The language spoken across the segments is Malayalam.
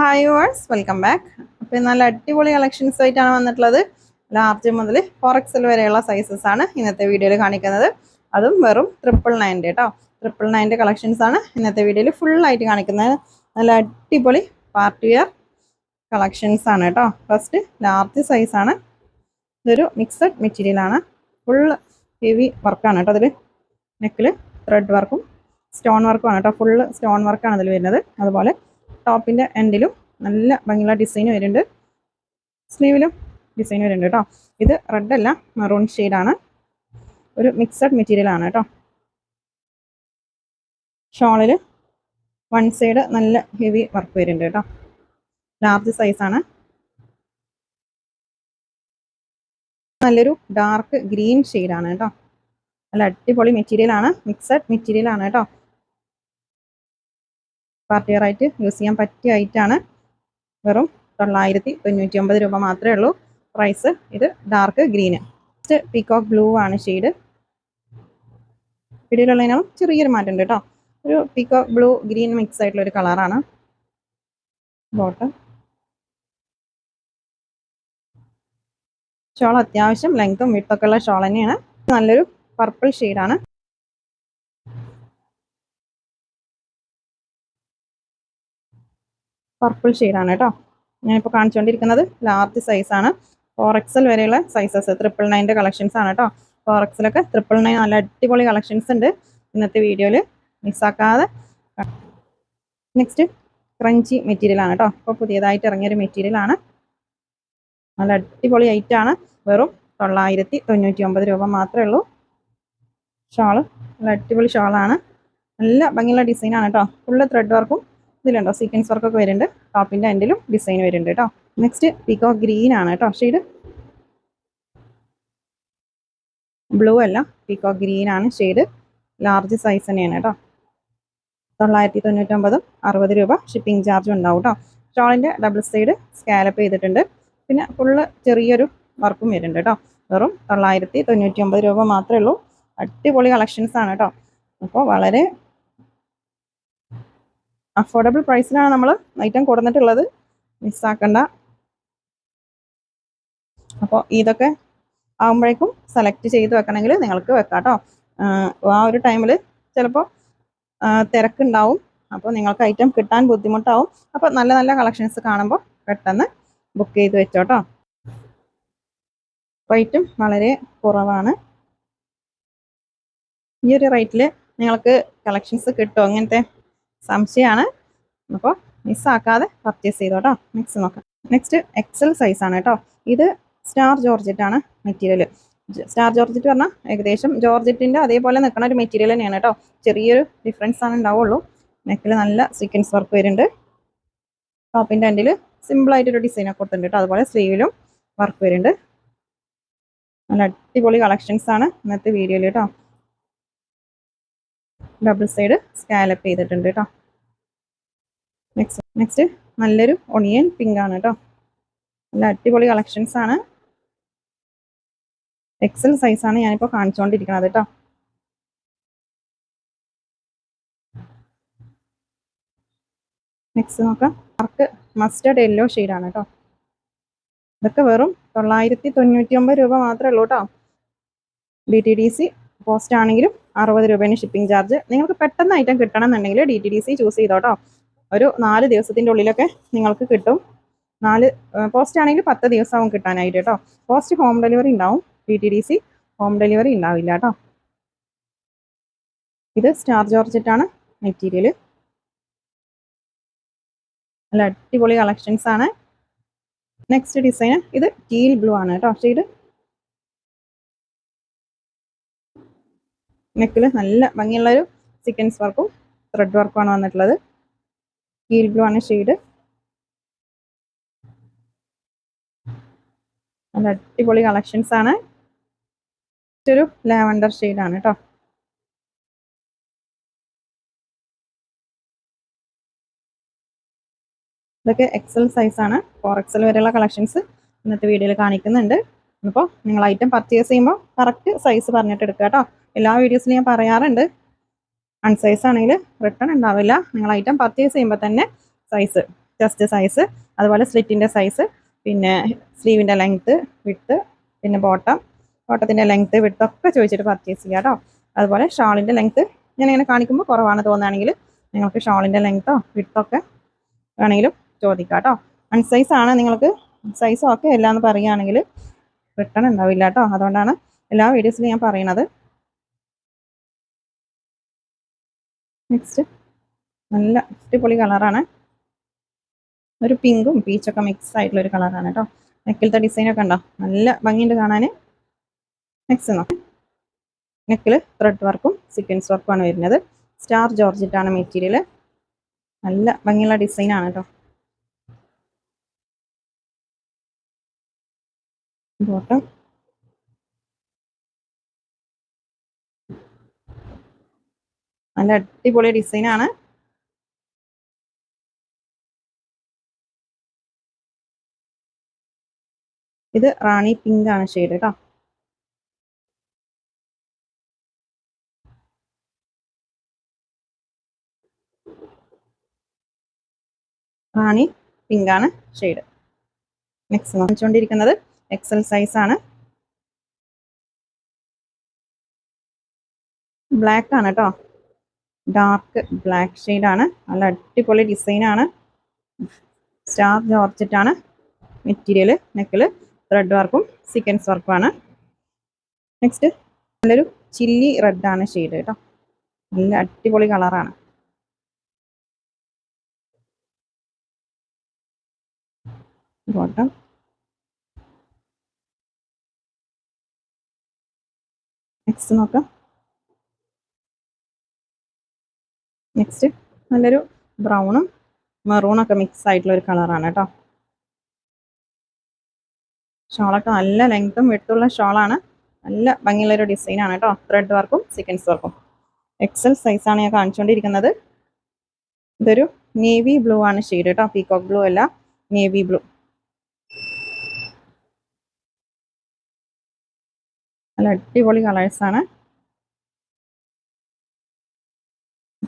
ഹായ് വേഴ്സ് വെൽക്കം ബാക്ക് അപ്പോൾ നല്ല അടിപൊളി കളക്ഷൻസ് ആയിട്ടാണ് വന്നിട്ടുള്ളത്. ലാർജ് മുതൽ ഫോർ എക്സൽ വരെയുള്ള സൈസസ് ആണ് ഇന്നത്തെ വീഡിയോയിൽ കാണിക്കുന്നത്. അതും വെറും ട്രിപ്പിൾ നയന്റെ കേട്ടോ ട്രിപ്പിൾ നയന്റെ കളക്ഷൻസ് ആണ് ഇന്നത്തെ വീഡിയോയിൽ ഫുൾ ആയിട്ട് കാണിക്കുന്നത്. നല്ല അടിപൊളി പാർട്ടി വെയർ കളക്ഷൻസ് ആണ് കേട്ടോ ഫസ്റ്റ് ലാർജ് സൈസ് ആണ്. ഇതൊരു മിക്സഡ് മെറ്റീരിയൽ ആണ്. ഫുൾ ഹെവി വർക്കാണ് കേട്ടോ അതിൽ നെക്കിൽ ത്രെഡ് വർക്കും സ്റ്റോൺ വർക്കും ആണ് കേട്ടോ ഫുള്ള് സ്റ്റോൺ വർക്കാണ് അതിൽ വരുന്നത്. അതുപോലെ ടോപ്പിന്റെ എൻഡിലും നല്ല ഭംഗിയുള്ള ഡിസൈൻ വരുന്നുണ്ട്. സ്ലീവിലും ഡിസൈൻ വരുന്നുണ്ട് കേട്ടോ ഇത് റെഡ് അല്ല മെറൂൺ ആണ്. ഒരു മിക്സഡ് മെറ്റീരിയൽ ആണ് കേട്ടോ ഷോളിൽ വൺ സൈഡ് നല്ല ഹെവി വർക്ക് വരുന്നുണ്ട് കേട്ടോ ലാർജ് സൈസാണ് നല്ലൊരു ഡാർക്ക് ഗ്രീൻ ഷെയ്ഡാണ് കേട്ടോ നല്ല അടിപൊളി മെറ്റീരിയൽ ആണ് മിക്സഡ് മെറ്റീരിയൽ ആണ് കേട്ടോ പാർട്ടി ആയിട്ട് യൂസ് ചെയ്യാൻ പറ്റിയ ഐറ്റാണ് വെറും തൊള്ളായിരത്തി തൊണ്ണൂറ്റി ഒമ്പത് രൂപ മാത്രമേ ഉള്ളൂ. പ്രൈസ് ഇത് dark green next peacock blue ആണ് ഷെയ്ഡ് പിടിയിലുള്ളതിനും ചെറിയൊരു മാറ്റം ഉണ്ട് കേട്ടോ. ഒരു പീകോക്ക് ബ്ലൂ ഗ്രീൻ മിക്സ് ആയിട്ടുള്ള ഒരു കളറാണ് ബോട്ടം ഷോൾ അത്യാവശ്യം ലെങ്ത്തും വിട്ടൊക്കെ ഉള്ള ഷോൾ തന്നെയാണ്. നല്ലൊരു പർപ്പിൾ ഷെയ്ഡാണ് പർപ്പിൾ ഷെയ്ഡാണ് കേട്ടോ. ഞാനിപ്പോൾ കാണിച്ചുകൊണ്ടിരിക്കുന്നത് ലാർജ് സൈസാണ് ഫോർ എക്സൽ വരെയുള്ള സൈസസ് ട്രിപ്പിൾ നയന്റെ കളക്ഷൻസ് ആണ് കേട്ടോ. ഫോർ എക്സലൊക്കെ ട്രിപ്പിൾ നയൻ നല്ല അടിപൊളി കളക്ഷൻസ് ഉണ്ട്. ഇന്നത്തെ വീഡിയോയിൽ മിസ്സാക്കാതെ നെക്സ്റ്റ് ക്രഞ്ചി മെറ്റീരിയൽ ആണ് കേട്ടോ. ഇപ്പോൾ പുതിയതായിട്ട് ഇറങ്ങിയൊരു മെറ്റീരിയൽ ആണ്. നല്ല അടിപൊളി ഐറ്റം ആണ്. വെറും തൊള്ളായിരത്തി തൊണ്ണൂറ്റി ഒമ്പത് രൂപ മാത്രമേ ഉള്ളൂ. ഷാൾ നല്ല അടിപൊളി ഷാളാണ് നല്ല ഭംഗിയുള്ള ഡിസൈനാണ് കേട്ടോ. ഫുള്ള് ത്രെഡ് വർക്കും ഇതിലുണ്ടോ? സീക്വൻസ് വർക്കൊക്കെ വരുന്നുണ്ട്. ടോപ്പിന്റെ എൻഡിലും ഡിസൈൻ വരുന്നുണ്ട് കേട്ടോ. നെക്സ്റ്റ് പിക്കോ ഗ്രീൻ ആണ് കേട്ടോ. ഷെയ്ഡ് ബ്ലൂ അല്ല പിക്കോ ഗ്രീൻ ആണ് ഷെയ്ഡ് ലാർജ് സൈസ് തന്നെയാണ് കേട്ടോ. തൊള്ളായിരത്തി തൊണ്ണൂറ്റൊമ്പതും അറുപത് രൂപ ഷിപ്പിംഗ് ചാർജും ഉണ്ടാവും കേട്ടോ. ഷോളിന്റെ ഡബിൾ സൈഡ് സ്കാലപ്പ് ചെയ്തിട്ടുണ്ട്. പിന്നെ ഫുള്ള് ചെറിയൊരു വർക്കും വരുന്നുണ്ട് കേട്ടോ. വെറും തൊള്ളായിരത്തി തൊണ്ണൂറ്റി ഒമ്പത് രൂപ മാത്രമേ ഉള്ളൂ. അടിപൊളി കളക്ഷൻസ് ആണ് കേട്ടോ. അപ്പോൾ വളരെ അഫോർഡബിൾ പ്രൈസിലാണ് നമ്മൾ ഐറ്റം കൊടുത്തിട്ടുള്ളത്. മിസ്സാക്കണ്ട. അപ്പോൾ ഇതൊക്കെ ആകുമ്പോഴേക്കും സെലക്ട് ചെയ്ത് വെക്കണമെങ്കിൽ നിങ്ങൾക്ക് വെക്കാം ആ ഒരു ടൈമിൽ ചിലപ്പോൾ തിരക്കുണ്ടാവും. അപ്പോൾ നിങ്ങൾക്ക് ഐറ്റം കിട്ടാൻ ബുദ്ധിമുട്ടാവും. അപ്പോൾ നല്ല നല്ല കളക്ഷൻസ് കാണുമ്പോൾ പെട്ടെന്ന് ബുക്ക് ചെയ്ത് വെച്ചോട്ടോ. റേറ്റും വളരെ കുറവാണ്. ഈ ഒരു റേറ്റിൽ നിങ്ങൾക്ക് കളക്ഷൻസ് കിട്ടും അങ്ങനത്തെ സംശയമാണ്. അപ്പോൾ മിസ്സാക്കാതെ പർച്ചേസ് ചെയ്തോട്ടോ നെക്സ്റ്റ് നോക്കാം. നെക്സ്റ്റ് എക്സൽ സൈസാണ് കേട്ടോ ഇത് സ്റ്റാർ ജോർജറ്റാണ് മെറ്റീരിയൽ സ്റ്റാർ ജോർജറ്റ് പറഞ്ഞാൽ ഏകദേശം ജോർജറ്റിന്റെ അതേപോലെ നിൽക്കുന്ന ഒരു മെറ്റീരിയൽ തന്നെയാണ് കേട്ടോ ചെറിയൊരു ഡിഫറൻസ് ആണ് ഉണ്ടാവുള്ളൂ. നെക്കിൽ നല്ല സീക്വൻസ് വർക്ക് വരുന്നുണ്ട്. ടോപ്പിന്റെ എൻഡിൽ സിമ്പിളായിട്ടൊരു ഡിസൈനൊക്കെ കൊടുത്തിട്ടുണ്ട് കേട്ടോ അതുപോലെ സ്ലീവിലും വർക്ക് വരുന്നുണ്ട്. നല്ല അടിപൊളി കളക്ഷൻസ് ആണ് ഇന്നത്തെ വീഡിയോയിൽ കേട്ടോ ഡബിൾ സൈഡ് സ്കാലപ്പ് ചെയ്തിട്ടുണ്ട് കേട്ടോ നെക്സ്റ്റ് നെക്സ്റ്റ് നല്ലൊരു ഒണിയൻ പിങ്ക് ആണ് കേട്ടോ നല്ല അടിപൊളി കളക്ഷൻസ് ആണ്. എക്സൽ സൈസ് ആണ് ഞാനിപ്പോൾ കാണിച്ചുകൊണ്ടിരിക്കുന്നത് കേട്ടോ നെക്സ്റ്റ് നോക്കാം. വർക്ക് മസ്റ്റർഡ് യെല്ലോ ആണ് കേട്ടോ ഇതൊക്കെ വെറും തൊള്ളായിരത്തി തൊണ്ണൂറ്റി ഒമ്പത് രൂപ മാത്രമേ ഉള്ളൂ കേട്ടോ D T D C post ആണെങ്കിലും അറുപത് രൂപയാണ് ഷിപ്പിംഗ് ചാർജ് നിങ്ങൾക്ക് പെട്ടെന്ന് ഐറ്റം കിട്ടണം എന്നുണ്ടെങ്കിൽ D T D C choose ചെയ്തോട്ടോ. ഒരു നാല് ദിവസത്തിന്റെ ഉള്ളിലൊക്കെ നിങ്ങൾക്ക് കിട്ടും. നാല് പോസ്റ്റ് ആണെങ്കിൽ പത്ത് ദിവസമാവും കിട്ടാനായിട്ട് കേട്ടോ പോസ്റ്റ് ഹോം ഡെലിവറി ഉണ്ടാവും. D T D C home delivery ഉണ്ടാവില്ല കേട്ടോ ഇത് സ്റ്റാർ ജോർജറ്റാണ് മെറ്റീരിയൽ നല്ല അടിപൊളി കളക്ഷൻസ് ആണ്. നെക്സ്റ്റ് ഡിസൈൻ ഇത് ടീൽ ബ്ലൂ ആണ് കേട്ടോ ഷെയ്ഡ് നെക്കിൽ നല്ല ഭംഗിയുള്ളൊരു സീക്വൻസ് വർക്കും ത്രെഡ് വർക്കുമാണ് വന്നിട്ടുള്ളത്. ഹീൽ ബ്ലൂ ആണ് ഷെയ്ഡ് നല്ല അടിപൊളി കളക്ഷൻസ് ആണ്. ഒരു ലാവണ്ടർ ആണ് കേട്ടോ ഇതൊക്കെ എക്സൽ സൈസ് ആണ്. ഫോർ എക്സൽ വരെയുള്ള കളക്ഷൻസ് ഇന്നത്തെ വീഡിയോയിൽ കാണിക്കുന്നുണ്ട്. അപ്പോൾ നിങ്ങൾ ഐറ്റം പർച്ചേസ് ചെയ്യുമ്പോൾ കറക്റ്റ് സൈസ് പറഞ്ഞിട്ട് എടുക്കുക കേട്ടോ എല്ലാ വീഡിയോസിലും ഞാൻ പറയാറുണ്ട്. അൺസൈസ് ആണെങ്കിൽ റിട്ടേൺ ഉണ്ടാവില്ല. നിങ്ങൾ ഐറ്റം പർച്ചേസ് ചെയ്യുമ്പോൾ തന്നെ സൈസ് ചെസ്റ്റ് സൈസ് അതുപോലെ സ്ലിറ്റിന്റെ സൈസ് പിന്നെ സ്ലീവിന്റെ ലെങ്ത്ത് വിട്ട് പിന്നെ ബോട്ടം ബോട്ടത്തിന്റെ ലെങ്ത്ത് വിട്ടൊക്കെ ചോദിച്ചിട്ട് പർച്ചേസ് ചെയ്യാം കേട്ടോ അതുപോലെ ഷാളിന്റെ ലെങ്ത്ത് ഞാൻ ഇങ്ങനെ കാണിക്കുമ്പോൾ കുറവാണ് തോന്നുകയാണെങ്കിൽ നിങ്ങൾക്ക് ഷാളിന്റെ ലെങ്ത്തോ വിട്ടൊക്കെ വേണമെങ്കിലും ചോദിക്കാം കേട്ടോ അൺസൈസ് ആണ് നിങ്ങൾക്ക് സൈസോ ഒക്കെ എല്ലാം എന്ന് പറയുകയാണെങ്കിൽ റിട്ടേൺ ഉണ്ടാവില്ല കേട്ടോ അതുകൊണ്ടാണ് എല്ലാ വീഡിയോസിലും ഞാൻ പറയണത് നെക്സ്റ്റ് നല്ല അടിപൊളി കളറാണ്. ഒരു പിങ്കും പീച്ചൊക്കെ മിക്സ് ആയിട്ടുള്ള ഒരു കളറാണ് കേട്ടോ നെക്കിലത്തെ ഡിസൈനൊക്കെ ഉണ്ടോ നല്ല ഭംഗിയുണ്ട് കാണാൻ നെക്സ്റ്റ് നോക്കാം. നെക്കിൽ ത്രെഡ് വർക്കും സീക്വൻസ് വർക്കുമാണ് വരുന്നത്. സ്റ്റാർ ജോർജിറ്റാണ് മെറ്റീരിയൽ നല്ല ഭംഗിയുള്ള ഡിസൈനാണ് കേട്ടോ ബോട്ടം നല്ല അടിപൊളി ഡിസൈനാണ് ഇത് റാണി പിങ്ക് ആണ് ഷെയ്ഡ് കേട്ടോ റാണി പിങ്ക് ആണ് ഷെയ്ഡ് നെക്സ്റ്റ് വാങ്ങിച്ചുകൊണ്ടിരിക്കുന്നത് എക്സൽ സൈസ് ആണ്. ബ്ലാക്ക് ആണ് കേട്ടോ ഡാർക്ക് ബ്ലാക്ക് ആണ് നല്ല അടിപൊളി ഡിസൈൻ ആണ് സ്റ്റാർ ജോർജറ്റ് ആണ്. മെറ്റീരിയൽ നെക്കിൽ ത്രെഡ് വർക്കും സീക്വൻസ് വർക്കും ആണ് നെക്സ്റ്റ് നല്ലൊരു ചില്ലി റെഡ് ആണ് ഷെയ്ഡ് കേട്ടോ. നല്ല അടിപൊളി കളറാണ് നെക്സ്റ്റ് നോക്കാം. നെക്സ്റ്റ് നല്ലൊരു ബ്രൗണും മെറൂണൊക്കെ മിക്സ് ആയിട്ടുള്ള ഒരു കളറാണ് കേട്ടോ. ഷോളൊക്കെ നല്ല ലെങ്ത്തും വെട്ടുള്ള ഷോളാണ് നല്ല ഭംഗിയുള്ള ഒരു ഡിസൈനാണ് കേട്ടോ. ത്രെഡ് വർക്കും സീക്വൻസ് വർക്കും എക്സൽ സൈസാണ് ഞാൻ കാണിച്ചുകൊണ്ടിരിക്കുന്നത് ഇതൊരു നേവി ബ്ലൂ ആണ് ഷെയ്ഡ് കേട്ടോ. പീകോക്ക് ബ്ലൂ അല്ല നേവി ബ്ലൂ നല്ല അടിപൊളി കളേഴ്സാണ്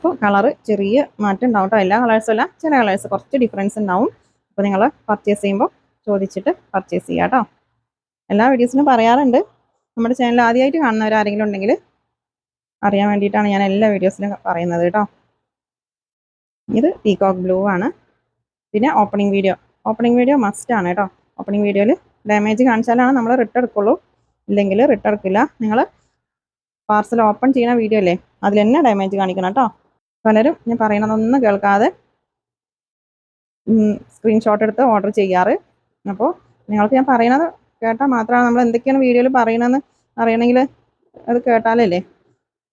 അപ്പോൾ കളറ് ചെറിയ മാറ്റം ഉണ്ടാവും കേട്ടോ. എല്ലാ കളേഴ്സും അല്ല ചില കളേഴ്സ് കുറച്ച് ഡിഫറൻസ് ഉണ്ടാവും. അപ്പോൾ നിങ്ങൾ പർച്ചേസ് ചെയ്യുമ്പോൾ ചോദിച്ചിട്ട് പർച്ചേസ് ചെയ്യുക കേട്ടോ. എല്ലാ വീഡിയോസിനും പറയാറുണ്ട്. നമ്മുടെ ചാനൽ ആദ്യമായിട്ട് കാണുന്നവർ ആരെങ്കിലും ഉണ്ടെങ്കിൽ അറിയാൻ വേണ്ടിയിട്ടാണ് ഞാൻ എല്ലാ വീഡിയോസിനും പറയുന്നത് കേട്ടോ. ഇത് പീകോക്ക് ബ്ലൂ ആണ്. പിന്നെ opening video opening video must ആണ് കേട്ടോ. ഓപ്പണിംഗ് വീഡിയോയിൽ ഡാമേജ് കാണിച്ചാലാണ് നമ്മൾ റിട്ടേൺ എടുക്കുള്ളൂ. ഇല്ലെങ്കിൽ റിട്ടേൺ എടുക്കില്ല. നിങ്ങൾ പാർസൽ ഓപ്പൺ ചെയ്യുന്ന വീഡിയോ അല്ലേ അതിൽ തന്നെ ഡാമേജ് കാണിക്കണം കേട്ടോ. പലരും ഞാൻ പറയണതൊന്നും കേൾക്കാതെ സ്ക്രീൻഷോട്ട് എടുത്ത് ഓർഡർ ചെയ്യാറ്. അപ്പോൾ നിങ്ങൾക്ക് ഞാൻ പറയണത് കേട്ടാൽ മാത്രമാണ് നമ്മൾ എന്തൊക്കെയാണ് വീഡിയോയിൽ പറയണമെന്ന് അറിയണമെങ്കിൽ അത് കേട്ടാലല്ലേ?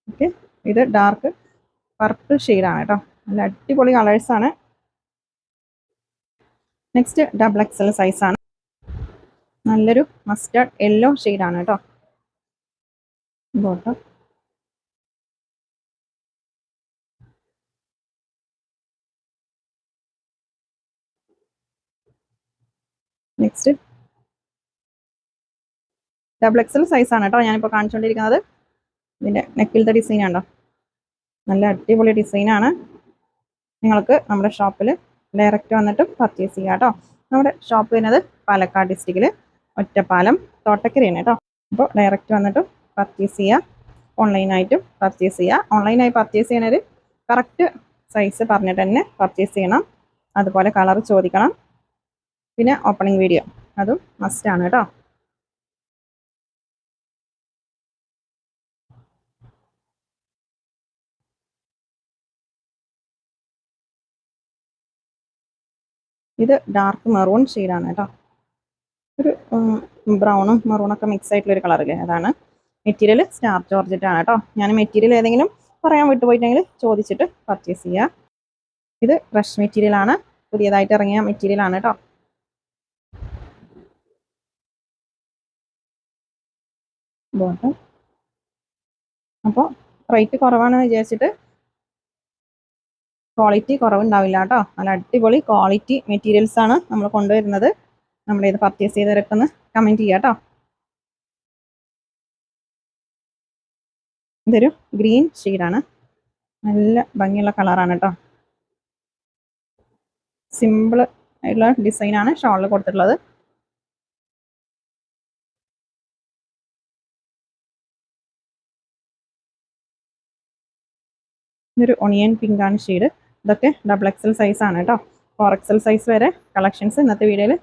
ഓക്കെ ഇത് ഡാർക്ക് പർപ്പിൾ ഷെയ്ഡാണ് കേട്ടോ. നല്ല അടിപൊളി കളേഴ്സാണ് നെക്സ്റ്റ് ഡബിൾ എക്സൽ സൈസാണ് നല്ലൊരു മസ്റ്റാർഡ് യെല്ലോ ഷെയ്ഡാണ് കേട്ടോ. ബോട്ടം നെക്സ്റ്റ് ഡബിൾ എക്സൽ സൈസാണ് കേട്ടോ. ഞാനിപ്പോൾ കാണിച്ചുകൊണ്ടിരിക്കുന്നത് ഇതിന്റെ നെക്കിലത്തെ ഡിസൈൻ ഉണ്ടോ നല്ല അടിപൊളി ഡിസൈനാണ് നിങ്ങൾക്ക് നമ്മുടെ ഷോപ്പിൽ ഡയറക്റ്റ് വന്നിട്ട് പർച്ചേസ് ചെയ്യാം കേട്ടോ. നമ്മുടെ ഷോപ്പ് വരുന്നത് പാലക്കാട് ഡിസ്ട്രിക്റ്റിൽ ഒറ്റപ്പാലം തോട്ടക്കരയാണ് കേട്ടോ. അപ്പോൾ ഡയറക്റ്റ് വന്നിട്ട് പർച്ചേസ് ചെയ്യുക ഓൺലൈനായിട്ടും പർച്ചേസ് ചെയ്യുക ഓൺലൈനായി പർച്ചേസ് ചെയ്യുന്നൊരു കറക്റ്റ് സൈസ് പറഞ്ഞിട്ട് തന്നെ പർച്ചേസ് ചെയ്യണം. അതുപോലെ കളർ ചോദിക്കണം. പിന്നെ ഓപ്പണിംഗ് വീഡിയോ അതും മസ്റ്റ് ആണ് കേട്ടോ. ഇത് ഡാർക്ക് മെറൂൺ ഷെയ്ഡാണ് കേട്ടോ. ഒരു ബ്രൗണും മെറൂണൊക്കെ മിക്സ് ആയിട്ടുള്ള ഒരു കളറില്ലേ അതാണ് മെറ്റീരിയൽ സ്റ്റാർ ജോർജറ്റ് ആണ് കേട്ടോ. ഞാൻ മെറ്റീരിയൽ ഏതെങ്കിലും പറയാൻ വിട്ടുപോയിട്ടുണ്ടെങ്കിൽ ചോദിച്ചിട്ട് പർച്ചേസ് ചെയ്യുക ഇത് ഫ്രഷ് മെറ്റീരിയൽ ആണ്. പുതിയതായിട്ട് ഇറങ്ങിയ മെറ്റീരിയൽ ആണ് കേട്ടോ. ബോട്ടം അപ്പോൾ റേറ്റ് കുറവാണെന്ന് വിചാരിച്ചിട്ട് ക്വാളിറ്റി കുറവുണ്ടാവില്ല കേട്ടോ. നല്ല അടിപൊളി ക്വാളിറ്റി മെറ്റീരിയൽസ് ആണ് നമ്മൾ കൊണ്ടുവരുന്നത്. നമ്മുടെ ഇത് പർച്ചേസ് ചെയ്തവരൊക്കെ ഒന്ന് കമന്റ് ചെയ്യാം കേട്ടോ. ഇതൊരു ഗ്രീൻ ഷെയ്ഡാണ് നല്ല ഭംഗിയുള്ള കളറാണ് കേട്ടോ. സിമ്പിൾ ആയിട്ടുള്ള ഡിസൈനാണ് ഷോളിൽ കൊടുത്തിട്ടുള്ളത്. ഇതൊരു ഒണിയൻ പിങ്ക് ആണ് ഷെയ്ഡ് ഇതൊക്കെ ഡബിൾ എക്സൽ സൈസ് ആണ് കേട്ടോ ഫോർ എക്സൽ സൈസ് വരെ കളക്ഷൻസ് ഇന്നത്തെ വീഡിയോയിൽ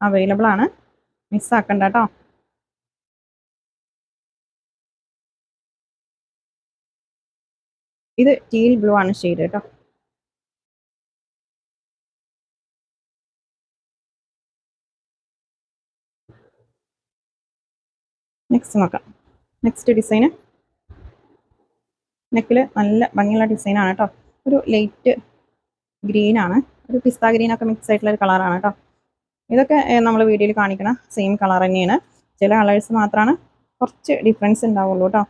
അവൈലബിൾ ആണ്. മിസ്സാക്കണ്ട കേട്ടോ ഇത് ടീൽ ബ്ലൂ ആണ് ഷെയ്ഡ് കേട്ടോ നെക്സ്റ്റ് നോക്കാം. നെക്സ്റ്റ് ഡിസൈന് നെക്കിൽ നല്ല ഭംഗിയുള്ള ഡിസൈനാണ് കേട്ടോ ഒരു ലൈറ്റ് ഗ്രീനാണ്. ഒരു പിസ്ത ഗ്രീനൊക്കെ മിക്സ് ആയിട്ടുള്ള ഒരു കളറാണ് കേട്ടോ ഇതൊക്കെ നമ്മൾ വീഡിയോയിൽ കാണിക്കണ സെയിം കളർ തന്നെയാണ്. ചില കളേഴ്സ് മാത്രമാണ് കുറച്ച് ഡിഫറൻസ് ഉണ്ടാവുള്ളൂ കേട്ടോ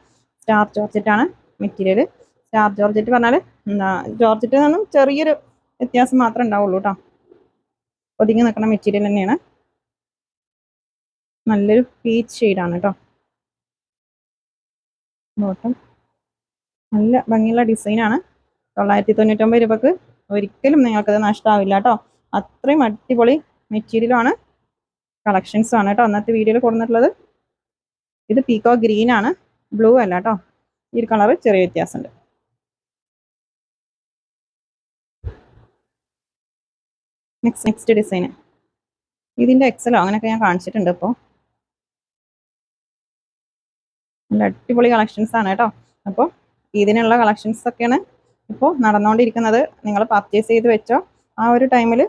സ്റ്റാർ ജോർജറ്റാണ് മെറ്റീരിയൽ സ്റ്റാർ ജോർജറ്റ് പറഞ്ഞാൽ ജോർജറ്റിൽ നിന്നും ചെറിയൊരു വ്യത്യാസം മാത്രമേ ഉണ്ടാവുള്ളൂ കേട്ടോ ഒതുങ്ങി നിൽക്കുന്ന മെറ്റീരിയൽ തന്നെയാണ്. നല്ലൊരു പീച്ച് ഷെയ്ഡാണ് കേട്ടോ ബോട്ടം. നല്ല ഭംഗിയുള്ള ഡിസൈനാണ്. തൊള്ളായിരത്തി തൊണ്ണൂറ്റൊമ്പത് രൂപക്ക് ഒരിക്കലും നിങ്ങൾക്കത് നഷ്ടമാവില്ല കേട്ടോ. അത്രയും അടിപൊളി മെറ്റീരിയലാണ്. കളക്ഷൻസും ആണ് കേട്ടോ അന്നത്തെ വീഡിയോയിൽ കൊടുത്തിട്ടുള്ളത്. ഇത് പീക്കോ ഗ്രീൻ ആണ്. ബ്ലൂ അല്ല കേട്ടോ. ഈ കളർ ചെറിയ വ്യത്യാസമുണ്ട്. നെക്സ്റ്റ് നെക്സ്റ്റ് ഡിസൈന് ഇതിന്റെ എക്സലോ അങ്ങനെയൊക്കെ ഞാൻ കാണിച്ചിട്ടുണ്ട് ഇപ്പോൾ നല്ല അടിപൊളി കളക്ഷൻസ് ആണ് കേട്ടോ. അപ്പോൾ ഇതിനുള്ള കളക്ഷൻസ് ഒക്കെയാണ് ഇപ്പോൾ നടന്നുകൊണ്ടിരിക്കുന്നത് നിങ്ങൾ പർച്ചേസ് ചെയ്ത് വെച്ചോ. ആ ഒരു ടൈമിൽ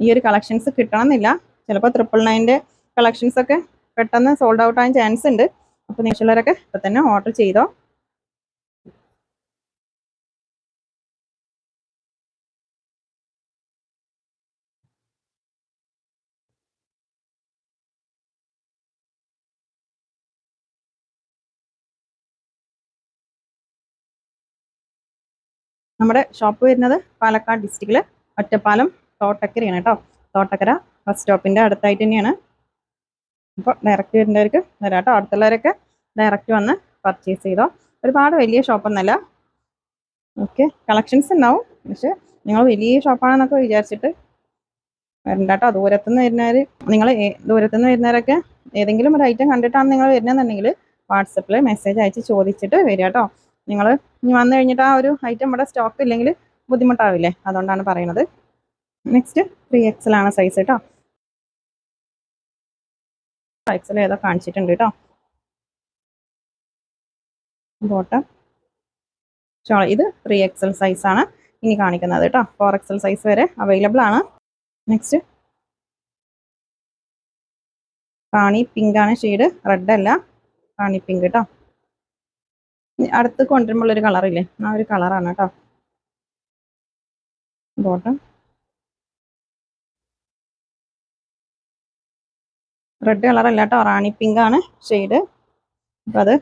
ഈ ഒരു കളക്ഷൻസ് കിട്ടണമെന്നില്ല. ചിലപ്പോൾ ട്രിപ്പിൾ നയന്റെ കളക്ഷൻസ് ഒക്കെ പെട്ടെന്ന് സോൾഡ് ഔട്ട് ആകാൻ ചാൻസ് ഉണ്ട്. അപ്പോൾ നിങ്ങളുള്ളവരൊക്കെ ഇപ്പം തന്നെ ഓർഡർ ചെയ്തോ. നമ്മുടെ ഷോപ്പ് വരുന്നത് പാലക്കാട് ഡിസ്ട്രിക്റ്റിൽ ഒറ്റപ്പാലം തോട്ടക്കരയാണ് കേട്ടോ. തോട്ടക്കര ബസ് സ്റ്റോപ്പിന്റെ അടുത്തായിട്ട് തന്നെയാണ്. അപ്പോൾ ഡയറക്റ്റ് വരുന്നവർക്ക് വരാം കേട്ടോ. അടുത്തുള്ളവരൊക്കെ ഡയറക്റ്റ് വന്ന് പർച്ചേസ് ചെയ്തോ. ഒരുപാട് വലിയ ഷോപ്പൊന്നല്ല ഓക്കെ കളക്ഷൻസ് ഉണ്ടാവും. പക്ഷെ നിങ്ങൾ വലിയ ഷോപ്പാണെന്നൊക്കെ വിചാരിച്ചിട്ട് വരണ്ട കേട്ടോ. ദൂരത്തുനിന്ന് വരുന്നവർ നിങ്ങൾ ദൂരത്തുനിന്ന് വരുന്നവരൊക്കെ ഏതെങ്കിലും ഒരു ഐറ്റം കണ്ടിട്ടാണ് നിങ്ങൾ വരുന്നതെന്നുണ്ടെങ്കിൽ വാട്സപ്പിൽ മെസ്സേജ് അയച്ച് ചോദിച്ചിട്ട് വരിക കേട്ടോ. നിങ്ങൾ ഇനി വന്നു കഴിഞ്ഞിട്ട് ആ ഒരു ഐറ്റം ഇവിടെ സ്റ്റോക്ക് ഇല്ലെങ്കിൽ ബുദ്ധിമുട്ടാവില്ലേ? അതുകൊണ്ടാണ് പറയുന്നത്. നെക്സ്റ്റ് ത്രീ ആണ് സൈസ് കേട്ടോ എക്സൽ ഏതോ കാണിച്ചിട്ടുണ്ട് കേട്ടോ ബോട്ടം ഷോൾ ഇത് ത്രീ എക്സൽ ആണ് ഇനി കാണിക്കുന്നത് കേട്ടോ ഫോർ എക്സൽ സൈസ് വരെ അവൈലബിൾ ആണ്. നെക്സ്റ്റ് റാണി പിങ്ക് ആണ് ഷെയ്ഡ് റെഡ് അല്ല. റാണി പിങ്ക് കേട്ടോ അടുത്ത് കൊണ്ടുവരുമ്പോൾ ഒരു കളറില്ലേ ആ ഒരു കളറാണ് കേട്ടോ. ബോട്ടം റെഡ് കളർ അല്ല കേട്ടോ. റാണി പിങ്ക് ആണ്. ഷെയ്ഡ് അപ്പോൾ അത്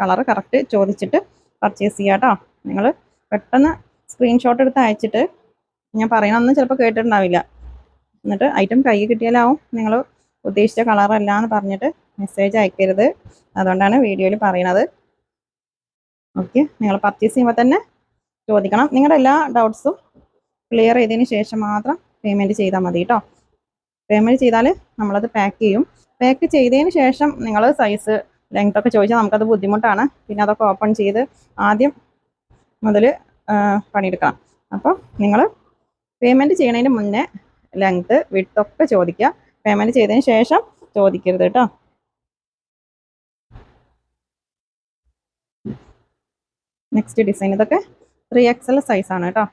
കളർ കറക്റ്റ് ചോദിച്ചിട്ട് പർച്ചേസ് ചെയ്യാം കേട്ടോ. നിങ്ങൾ പെട്ടെന്ന് സ്ക്രീൻഷോട്ട് എടുത്ത് അയച്ചിട്ട് ഞാൻ പറയണമെന്ന് ചിലപ്പോൾ കേട്ടിട്ടുണ്ടാവില്ല. എന്നിട്ട് ഐറ്റം കൈ കിട്ടിയാലാവും. നിങ്ങൾ ഉദ്ദേശിച്ച കളറല്ല എന്ന് പറഞ്ഞിട്ട് മെസ്സേജ് അയക്കരുത്. അതുകൊണ്ടാണ് വീഡിയോയിൽ പറയണത് ഓക്കെ നിങ്ങൾ പർച്ചേസ് ചെയ്യുമ്പോൾ തന്നെ ചോദിക്കണം. നിങ്ങളുടെ എല്ലാ ഡൗട്ട്സും ക്ലിയർ ചെയ്തതിന് ശേഷം മാത്രം പേയ്മെന്റ് ചെയ്താൽ മതി കേട്ടോ പേയ്മെന്റ് ചെയ്താൽ നമ്മളത് പാക്ക് ചെയ്യും. പാക്ക് ചെയ്തതിന് ശേഷം നിങ്ങൾ സൈസ് ലെങ്ത് ഒക്കെ ചോദിച്ചാൽ നമുക്കത് ബുദ്ധിമുട്ടാണ്. പിന്നെ അതൊക്കെ ഓപ്പൺ ചെയ്ത് ആദ്യം മുതൽ പണിയെടുക്കണം. അപ്പോൾ നിങ്ങൾ പേയ്മെന്റ് ചെയ്യണതിന് മുന്നേ ലെങ്ത്ത് വിട്ടൊക്കെ ചോദിക്കുക പേയ്മെന്റ് ചെയ്തതിന് ശേഷം ചോദിക്കരുത് കേട്ടോ നെക്സ്റ്റ് ഡിസൈൻ ഇതൊക്കെ ത്രീ എക്സൽ ആണ് കേട്ടോ.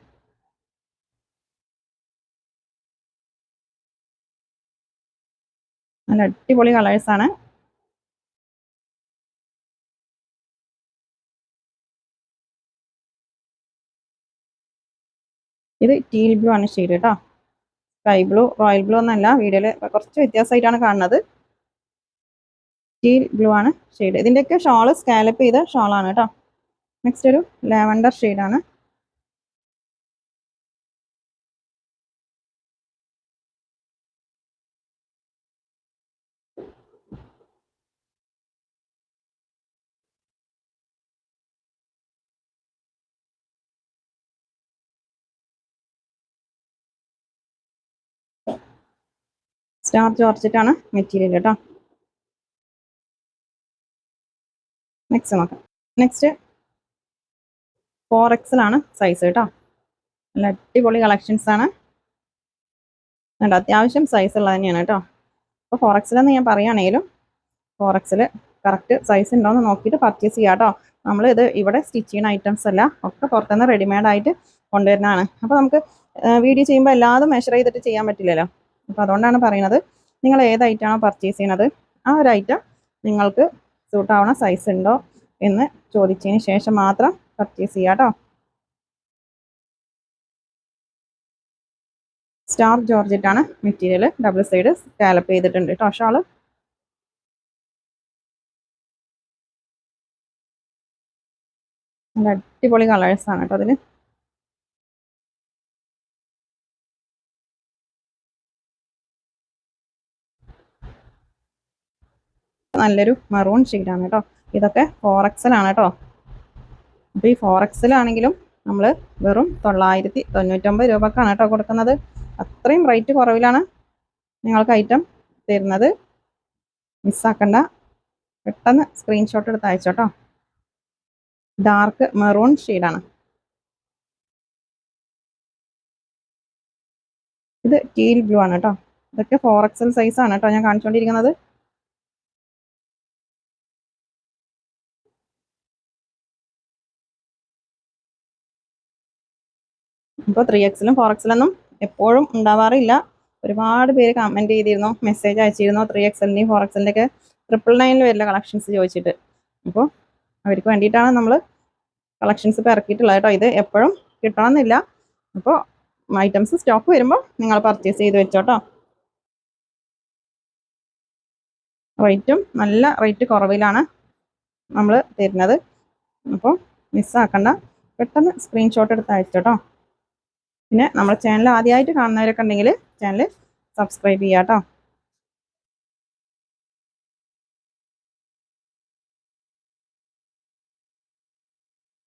നല്ല അടിപൊളി കളേഴ്സ് ആണ്. ഇത് ടീൽ ബ്ലൂ ആണ് ഷെയ്ഡ് കേട്ടോ. സ്കൈ ബ്ലൂ റോയൽ ബ്ലൂ ഒന്നല്ല വീഡിയോയിൽ കുറച്ച് വ്യത്യാസമായിട്ടാണ് കാണുന്നത്. ടീൽ ബ്ലൂ ആണ് ഷെയ്ഡ് ഇതിന്റെയൊക്കെ ഷോൾ സ്കാലപ്പ് ചെയ്ത ഷോളാണ് കേട്ടോ. നെക്സ്റ്റ് ഒരു ലാവണ്ടർ ഷെയ്ഡാണ് സ്റ്റാർ ചോർച്ചിട്ടാണ് മെറ്റീരിയൽ കേട്ടോ നെക്സ്റ്റ് നോക്കാം. നെക്സ്റ്റ് ഫോർ എക്സിലാണ് സൈസ് കേട്ടോ. നല്ല അടിപൊളി കളക്ഷൻസ് ആണ് വേണ്ട അത്യാവശ്യം സൈസ് ഉള്ളത് തന്നെയാണ് കേട്ടോ. അപ്പോൾ ഫോർ എക്സിലെന്ന് ഞാൻ പറയുകയാണെങ്കിലും ഫോർ എക്സിൽ കറക്റ്റ് സൈസ് ഉണ്ടോ എന്ന് നോക്കിയിട്ട് പർച്ചേസ് ചെയ്യാം കേട്ടോ. നമ്മൾ ഇത് ഇവിടെ സ്റ്റിച്ച് ചെയ്യുന്ന ഐറ്റംസ് അല്ല ഒക്കെ പുറത്തുനിന്ന് റെഡിമെയ്ഡ് ആയിട്ട് കൊണ്ടുവരുന്നതാണ്. അപ്പോൾ നമുക്ക് വീഡിയോ ചെയ്യുമ്പോൾ എല്ലാതും മെഷർ ചെയ്തിട്ട് ചെയ്യാൻ പറ്റില്ലല്ലോ. അപ്പോൾ അതുകൊണ്ടാണ് പറയുന്നത് നിങ്ങൾ ഏത് ഐറ്റമാണോ പർച്ചേസ് ചെയ്യുന്നത് ആ ഒരു ഐറ്റം നിങ്ങൾക്ക് സൂട്ടാവണ സൈസ് ഉണ്ടോ എന്ന് ചോദിച്ചതിന് ശേഷം മാത്രം പർച്ചേസ് ചെയ്യാം കേട്ടോ സ്റ്റാർ ആണ് മെറ്റീരിയൽ ഡബിൾ സൈഡ് സ്കാലപ്പ് ചെയ്തിട്ടുണ്ട് കേട്ടോ ഷാൾ. നല്ല അടിപൊളി കളേഴ്സ് ആണ് കേട്ടോ അതിന്. നല്ലൊരു മറൂൺ ഷീറ്റ് ആണ് കേട്ടോ ഇതൊക്കെ ഫോർ ആണ് കേട്ടോ അപ്പോൾ ഈ ഫോറക്സിലാണെങ്കിലും നമ്മൾ വെറും തൊള്ളായിരത്തി തൊണ്ണൂറ്റൊമ്പത് രൂപക്കാണ് കേട്ടോ കൊടുക്കുന്നത്. അത്രയും റേറ്റ് കുറവിലാണ് നിങ്ങൾക്ക് ഐറ്റം തരുന്നത്. മിസ്സാക്കണ്ട പെട്ടെന്ന് സ്ക്രീൻഷോട്ട് എടുത്ത് അയച്ചോട്ടോ ഡാർക്ക് മെറൂൺ ഷെയ്ഡാണ് ഇത് ടീൽ ബ്ലൂ ആണ് കേട്ടോ ഇതൊക്കെ ഫോർ എക്സൽ സൈസാണ് കേട്ടോ ഞാൻ കാണിച്ചുകൊണ്ടിരിക്കുന്നത് ഇപ്പോൾ ത്രീ എക്സിലും ഫോർ എക്സിലൊന്നും എപ്പോഴും ഉണ്ടാവാറില്ല. ഒരുപാട് പേര് കമന്റ് ചെയ്തിരുന്നു മെസ്സേജ് അയച്ചിരുന്നു ത്രീ എക്സലിന്റെയും ഫോർ എക്സലിന്റെ ഒക്കെ ട്രിപ്പിൾ നയനിൽ വരില്ല കളക്ഷൻസ് ചോദിച്ചിട്ട്. അപ്പോൾ അവർക്ക് വേണ്ടിയിട്ടാണ് നമ്മൾ കളക്ഷൻസ് ഇപ്പോൾ ഇറക്കിയിട്ടുള്ളത് കേട്ടോ. ഇത് എപ്പോഴും കിട്ടണമെന്നില്ല. അപ്പോൾ ഐറ്റംസ് സ്റ്റോക്ക് വരുമ്പോൾ നിങ്ങൾ പർച്ചേസ് ചെയ്ത് വെച്ചോട്ടോ റേറ്റും നല്ല റേറ്റ് കുറവിലാണ് നമ്മൾ തരുന്നത്. അപ്പോൾ മിസ്സാക്കണ്ട പെട്ടെന്ന് സ്ക്രീൻഷോട്ട് എടുത്ത് അയച്ചോട്ടോ പിന്നെ നമ്മുടെ ചാനൽ ആദ്യമായിട്ട് കാണുന്നവരൊക്കെ ഉണ്ടെങ്കിൽ ചാനൽ സബ്സ്ക്രൈബ് ചെയ്യാം കേട്ടോ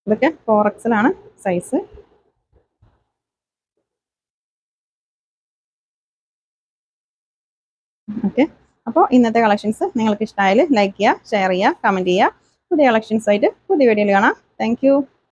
ഇതൊക്കെ ഫോർ എക്സലാണ് സൈസ് ഓക്കെ അപ്പോൾ ഇന്നത്തെ കളക്ഷൻസ് നിങ്ങൾക്ക് ഇഷ്ടമായാൽ ലൈക്ക് ചെയ്യുക ഷെയർ ചെയ്യുക കമന്റ് ചെയ്യുക. പുതിയ കളക്ഷൻസ് ആയിട്ട് പുതിയ വീഡിയോയിൽ കാണാം. താങ്ക്